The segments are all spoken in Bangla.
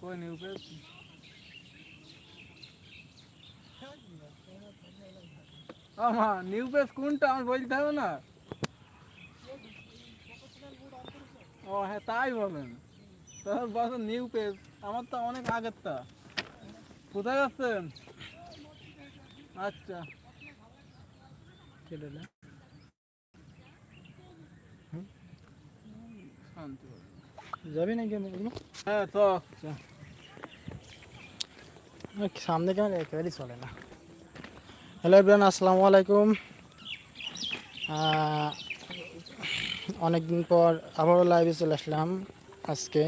কই নিউ পেজ আমা নিউ পেজ কোনটা আমার বলতে হবে না ও হ্যাঁ তাই বলেন তাহলে বস নিউ পেজ আমার তো অনেক আগের তা কোথায় যাচ্ছেন আচ্ছা কেটে শান্তি হবে। যাবি নাকি হ্যাঁ তো। সামনে ক্যামেরা একেবারেই চলে না। হ্যালো এভরিওয়ান আসসালামু আলাইকুম। অনেকদিন পর আবারও লাইভে চলে আসলাম আজকে।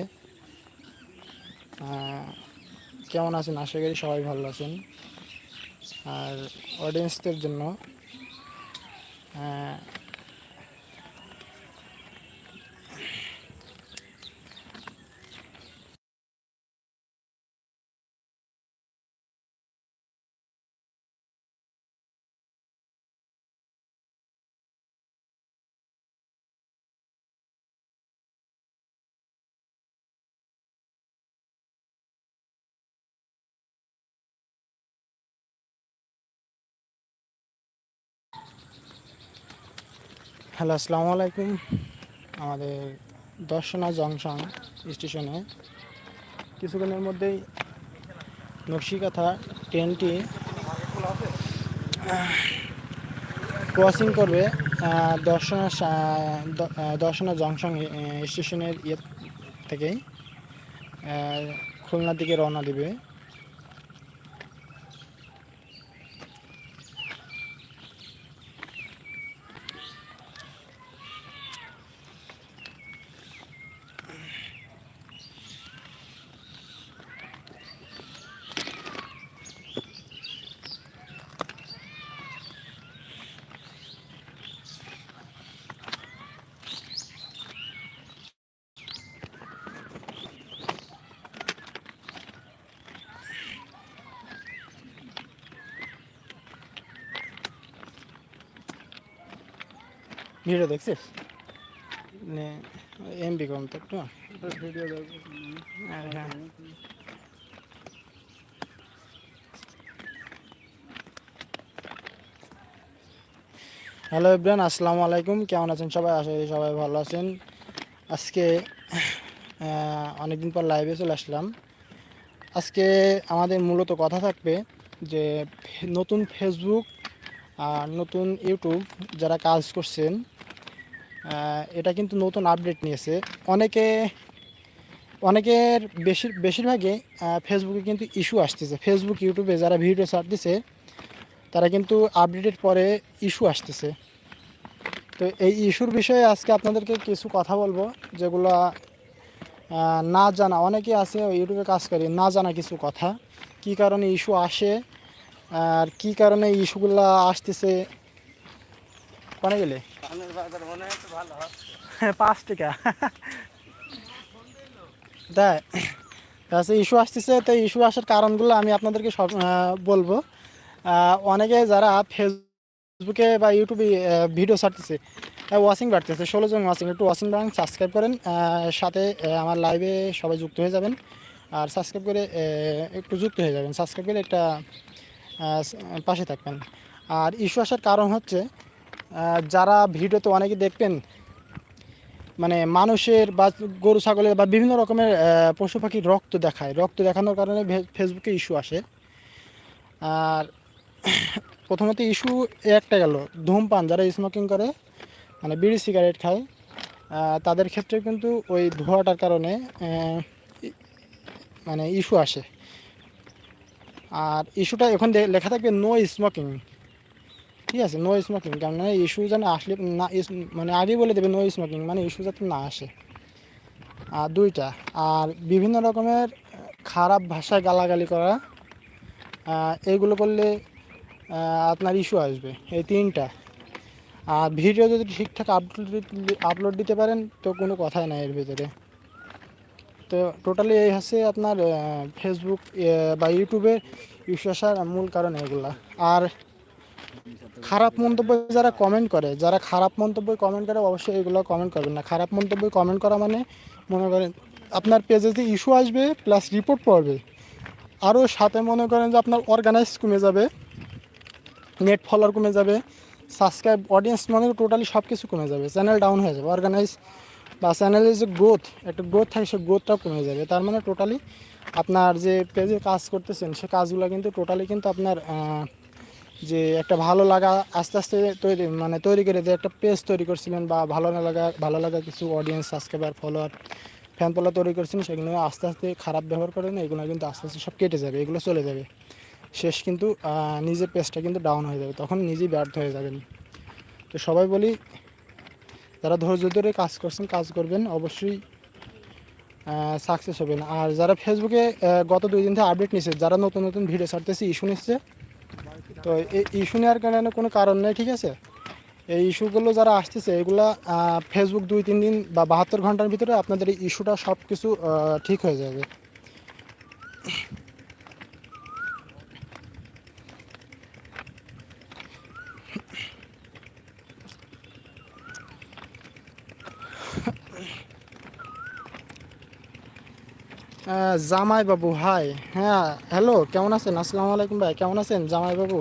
কেমন আছেন? আশা করি সবাই ভালো আছেন। আর অডিয়েন্সদের জন্য হ্যালো, আসসালামু আলাইকুম। আমাদের দর্শনা জংশন স্টেশনে কিছুক্ষণের মধ্যেই নকশিকাথা ট্রেনটি ক্রসিং করবে দর্শনা দর্শনা জংশন স্টেশনের ইয়ে থেকেই খুলনার দিকে রওনা দিবে। ভিডিও দেখছিস এমবি কম তো একটু হ্যাঁ হ্যালো ইব্রান আসসালামু আলাইকুম কেমন আছেন সবাই? আশা করি সবাই ভালো আছেন। আজকে অনেকদিন পর লাইভে চলে আসলাম। আজকে আমাদের মূলত কথা থাকবে যে, নতুন ফেসবুক আর নতুন ইউটিউব যারা কাজ করছেন এটা কিন্তু নতুন আপডেট নিয়েছে। অনেকে অনেকের বেশির বেশিরভাগই আহ, ফেসবুকে কিন্তু ইস্যু আসতেছে। ফেসবুক ইউটিউবে যারা ভিডিও ছাড়তেছে তারা কিন্তু আপডেটের পরে ইস্যু আসতেছে। তো এই ইস্যুর বিষয়ে আজকে আপনাদেরকে কিছু কথা বলব যেগুলো না জানা অনেকে আছে ইউটিউবে কাজ করে না জানা কিছু কথা। কি কারণে ইস্যু আসে আর কি কারণে ইস্যুগুলো আসতেছে কোনে গেলে? পাঁচ টাকা। তাই আচ্ছা ইস্যু আসতেছে তো ইস্যু আসার কারণগুলো আমি আপনাদেরকে সব বলব। অনেকে যারা ফেসবুকে বা ইউটিউবে ভিডিও ছাড়তেছে ওয়াচিং বাড়তেছে ষোলো জন ওয়াচিং একটু ওয়াচিং বাড়ান সাবস্ক্রাইব করেন সাথে আমার লাইভে সবাই যুক্ত হয়ে যাবেন। আর সাবস্ক্রাইব করে একটু যুক্ত হয়ে যাবেন। সাবস্ক্রাইব করে একটা পাশে থাকবেন। আর ইস্যু আসার কারণ হচ্ছে যারা ভিডিওতে অনেকে দেখবেন মানে মানুষের বা গরু, ছাগলের বা বিভিন্ন রকমের পশু পাখির রক্ত দেখায়। রক্ত দেখানোর কারণে ফেসবুকে ইস্যু আসে। আর প্রথমত ইস্যু একটা গেল, ধূমপান। যারা স্মোকিং করে মানে বিড়ি সিগারেট খায় তাদের ক্ষেত্রে কিন্তু ওই ধোঁয়াটার কারণে মানে ইস্যু আসে। আর ইস্যুটা এখন লেখা থাকবে নো স্মোকিং ঠিক আছে নো স্মোকিং কারণ ইস্যু যেন আসলে না মানে আগেই বলে দেবে নো স্মোকিং মানে ইস্যু যাতে না আসে। আর দুইটা আর বিভিন্ন রকমের খারাপ ভাষায় গালাগালি করা আহ, এইগুলো করলে আপনার ইস্যু আসবে এই তিনটা। আর ভিডিও যদি ঠিকঠাক আপলোড আপলোড দিতে পারেন তো কোনো কথাই নাই এর ভিতরে। তো টোটালি এই হচ্ছে আপনার ফেসবুক বা ইউটিউবে ইস্যু আসার মূল কারণ এগুলা। আর খারাপ মন্তব্য যারা কমেন্ট করে, যারা খারাপ মন্তব্য কমেন্ট করে, অবশ্যই এগুলো কমেন্ট করবেন না। খারাপ মন্তব্য কমেন্ট করা মানে মনে করেন আপনার পেজেতে ইস্যু আসবে প্লাস রিপোর্ট পড়বে। আরও সাথে মনে করেন যে আপনার অর্গানাইজ কমে যাবে নেট ফলোয়ার কমে যাবে সাবস্ক্রাইব অডিয়েন্স মানে টোটালি সব কিছু কমে যাবে চ্যানেল ডাউন হয়ে যাবে অর্গানাইজ বা চ্যানেলের যে গ্রোথ একটা গ্রোথ থাকে, সে গ্রোথটাও কমে যাবে। তার মানে টোটালি আপনার যে পেজে কাজ করতেছেন, সে কাজগুলো কিন্তু টোটালি কিন্তু আপনার যে একটা ভালো লাগা আস্তে আস্তে তৈরি মানে তৈরি করে যে একটা পেজ তৈরি করছিলেন বা ভালো না লাগা, ভালো লাগা কিছু audience subscriber follower fan follow তৈরি করছেন, সেগুলো আস্তে আস্তে খারাপ ব্যবহার করেন, এগুলো কিন্তু আস্তে আস্তে সব কেটে যাবে, এগুলো চলে যাবে। শেষ কিন্তু নিজের পেজটা কিন্তু ডাউন হয়ে যাবে, তখন নিজেই ব্যর্থ হয়ে যাবেন। তো সবাই বলি, যারা ধৈর্য ধরে কাজ করছেন, কাজ করবেন, অবশ্যই সাকসেস হবেন। আর যারা ফেসবুকে গত দুই দিন থেকে আপডেট নিচ্ছে যারা নতুন নতুন ভিডিও ছাড়তেছে ইস্যু নিচ্ছে তো এই ইস্যু নেওয়ার কারণে কোনো কারণ নেই, ঠিক আছে? এই ইস্যুগুলো যারা আসতেছে, এগুলা ফেসবুক দুই তিন দিন বা বাহাত্তর ঘণ্টার ভিতরে আপনাদের এই ইস্যুটা সব কিছু ঠিক হয়ে যাবে। জামাই বাবু হাই হ্যাঁ হ্যালো কেমন আছেন? আসসালামু আলাইকুম ভাই, কেমন আছেন? জামাই বাবু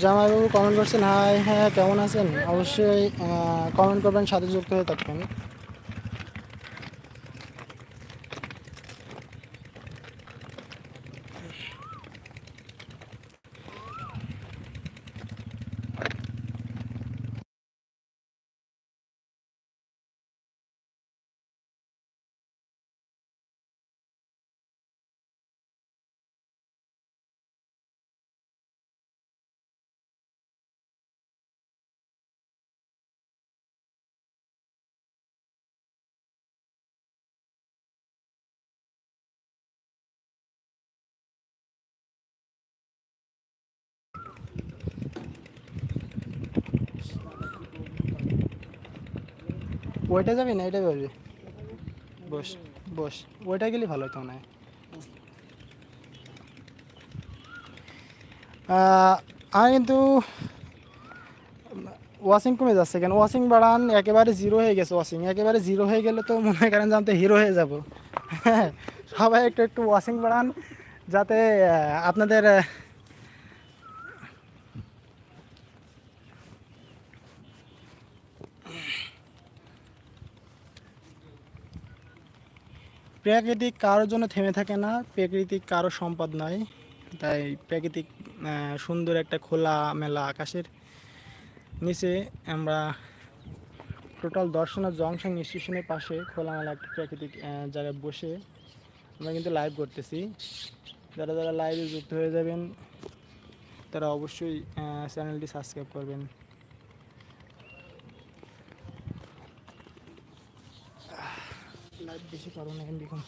জামাই বাবু কমেন্ট করছেন হাই হ্যাঁ কেমন আছেন? অবশ্যই কমেন্ট করবেন, সাথে যুক্ত হয়ে থাকবেন। ওইটা যাবি না এটা যাবি? বস বস, ওইটা গেলে ভালো হতো না আমি কিন্তু ওয়াশিং কমে যাচ্ছে কেন? ওয়াশিং বাড়ান একেবারে জিরো হয়ে গেছে ওয়াশিং। একেবারে জিরো হয়ে গেলে তো মনে করেন যে আমি তো হিরো হয়ে যাব। হ্যাঁ সবাই একটু একটু ওয়াশিং বাড়ান, যাতে আপনাদের প্রাকৃতিক কারোর জন্য থেমে থাকে না, প্রাকৃতিক কারও সম্পদ নয় তাই প্রাকৃতিক সুন্দর একটা খোলা মেলা আকাশের নিচে আমরা টোটাল দর্শনা জংশন স্টেশনের পাশে খোলামেলা একটা প্রাকৃতিক জায়গায় বসে আমরা কিন্তু লাইভ করতেছি। যারা যারা লাইভে যুক্ত হয়ে যাবেন, তারা অবশ্যই চ্যানেলটি সাবস্ক্রাইব করবেন। লাইভ কারণে দেখুন